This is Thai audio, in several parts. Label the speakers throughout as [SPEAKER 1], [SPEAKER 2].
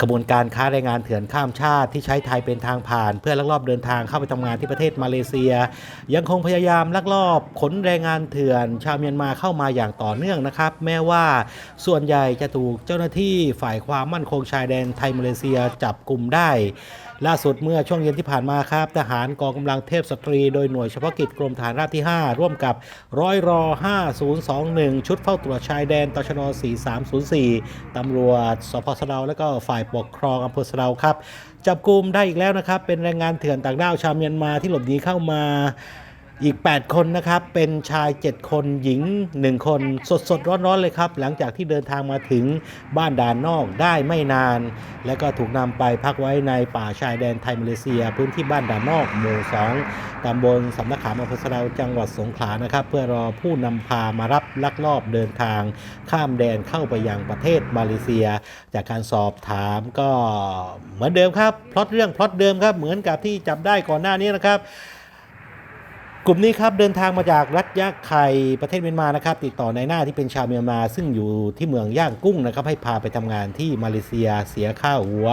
[SPEAKER 1] ขบวนการค้าแรงงานเถื่อนข้ามชาติที่ใช้ไทยเป็นทางผ่าน เพื่อลักลอบเดินทางเข้าไปทำงานที่ประเทศมาเลเซีย ยังคงพยายามลักลอบขนแรงงานเถื่อน ชาวเมียนมาเข้ามาอย่างต่อเนื่องนะครับ แม้ว่าส่วนใหญ่จะถูกเจ้าหน้าที่ฝ่ายความมั่นคงชายแดนไทยมาเลเซียจับกลุ่มได้ ล่าสุดเมื่อช่วงเย็นที่ผ่านมาครับ ทหารกองกำลังเทพสตรี โดยหน่วยเฉพาะกิจกรมฐานราบที่ 5 ร่วมกับร้อยรอ 5021 ชุดเฝ้าตรวจชายแดนตชน 4304 ตำรวจสพสะเดาและก็ฝ่ายปกครองอำเภอสะเดาครับ จับกลุ่มได้อีกแล้วนะครับ เป็นแรงงานเถื่อนต่างด้าวชาวเมียนมาที่หลบหนีเข้ามาอีก 8 คนนะครับ เป็นชาย 7 คนหญิง 1 คน สดสดๆร้อนๆ เลยครับ หลังจากที่เดินทางมาถึงบ้านด่านนอกได้ไม่นาน และก็ถูกนำไปพักไว้ในป่าชายแดนไทยมาเลเซีย พื้นที่บ้านด่านนอกหมู่ 2ตำบลสำนักขามอำเภอสะดาจังหวัดสงขลานะครับ เพื่อรอผู้นำพามารับลักลอบเดินทาง ข้ามแดนเข้าไปยังประเทศมาเลเซีย จากการสอบถามก็เหมือนเดิมครับพล็อตเรื่องพล็อตเดิมครับเหมือนกับที่จับได้ก่อนหน้านี้นะครับ กลุ่มนี้ครับเดินทางมาจากรัฐยะไข่ประเทศเมียนมานะครับติดต่อในหน้าที่เป็นชาวเมียนมา ซึ่งอยู่ที่เมืองย่างกุ้งนะครับให้พาไปทำงานที่มาเลเซียเสียค่าหัว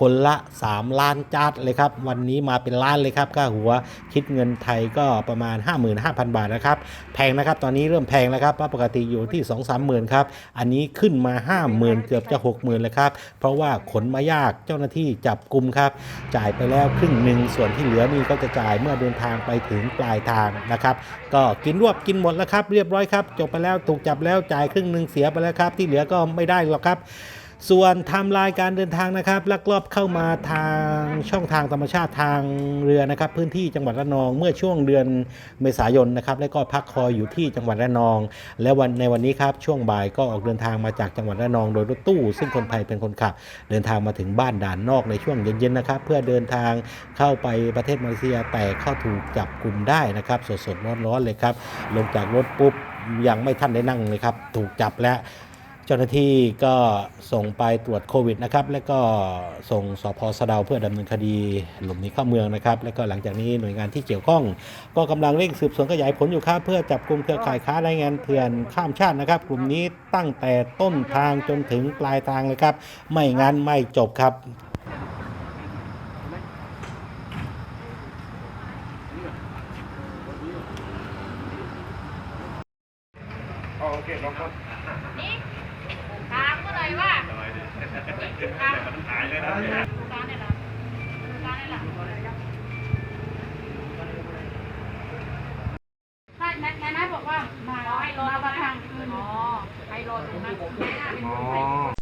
[SPEAKER 1] คนละ 3 ล้านจัดเลยครับวันนี้มาเป็นล้านเลยครับค่าหัวคิดเงินไทยก็ประมาณ 55,000 บาทนะครับแพงนะครับตอนนี้เริ่มแพงแล้วครับเพราะปกติอยู่ที่ 2 3 0 0 0 0ครับอันนี้ขึ้นมา 50,000 เกือบจะ 60,000เลยครับเพราะว่าขนมายากเจ้าหน้าที่จับกลุ่มครับจ่ายไปแล้วครึ่งหนึ่งส่วนที่เหลือนี่ก็จะจ่ายเมื่อเดินทางไปถึงปลายทางนะครับ ก็กินรวบกินหมดแล้วครับ เรียบร้อยครับ จบไปแล้วถูกจับแล้วจ่ายครึ่งหนึ่งเสียไปแล้วครับ ที่เหลือก็ไม่ได้หรอกครับ ส่วนไทม์ไลน์การเดินทางนะครับลักลอบเข้ามาทางช่องทางธรรมชาติทางเรือนะครับ พื้นที่จังหวัดระนองเมื่อช่วงเดือนเมษายนนะครับ และก็พักคอยอยู่ที่จังหวัดระนอง และวันในวันนี้ครับช่วงบ่ายก็ออกเดินทางมาจากจังหวัดระนองโดยรถตู้ ซึ่งคนไทยเป็นคนขับ เดินทางมาถึงบ้านด่านนอกในช่วงเย็นๆนะครับ เพื่อเดินทางเข้าไปประเทศมาเลเซียแต่เข้าถูกจับกลุ่มได้นะครับ สดๆร้อนๆเลยครับลงจากรถปุ๊บยังไม่ทันได้นั่งเลยครับ ถูกจับแล้ว เจ้าหน้าที่ก็ส่งไปตรวจโควิดนะครับ แล้วก็ส่งสพสะเดาเพื่อดำเนินคดีหลบหนีเข้าเมืองนะครับ แล้วก็หลังจากนี้หน่วยงานที่เกี่ยวข้อง ก็กำลังเร่งสืบสวนขยายผลอยู่ครับเพื่อจับกลุ่มเครือข่ายค้าแรงงานเถื่อนข้ามชาตินะครับ กลุ่มนี้ตั้งแต่ต้นทางจนถึงปลายทางเลยครับ ไม่งั้นไม่จบครับ
[SPEAKER 2] โอเคลองกด
[SPEAKER 3] นี่ถามเมื่อไหร่ว่าถาม
[SPEAKER 2] หายเลยนะ
[SPEAKER 3] ดูการเนี่ยเหรอดูการเนี่ยเหรอใช่แม่แม่นายบอกว่ามาให้รอมาทางคืนอ๋อให้รอตรงนั้น
[SPEAKER 2] อ๋อ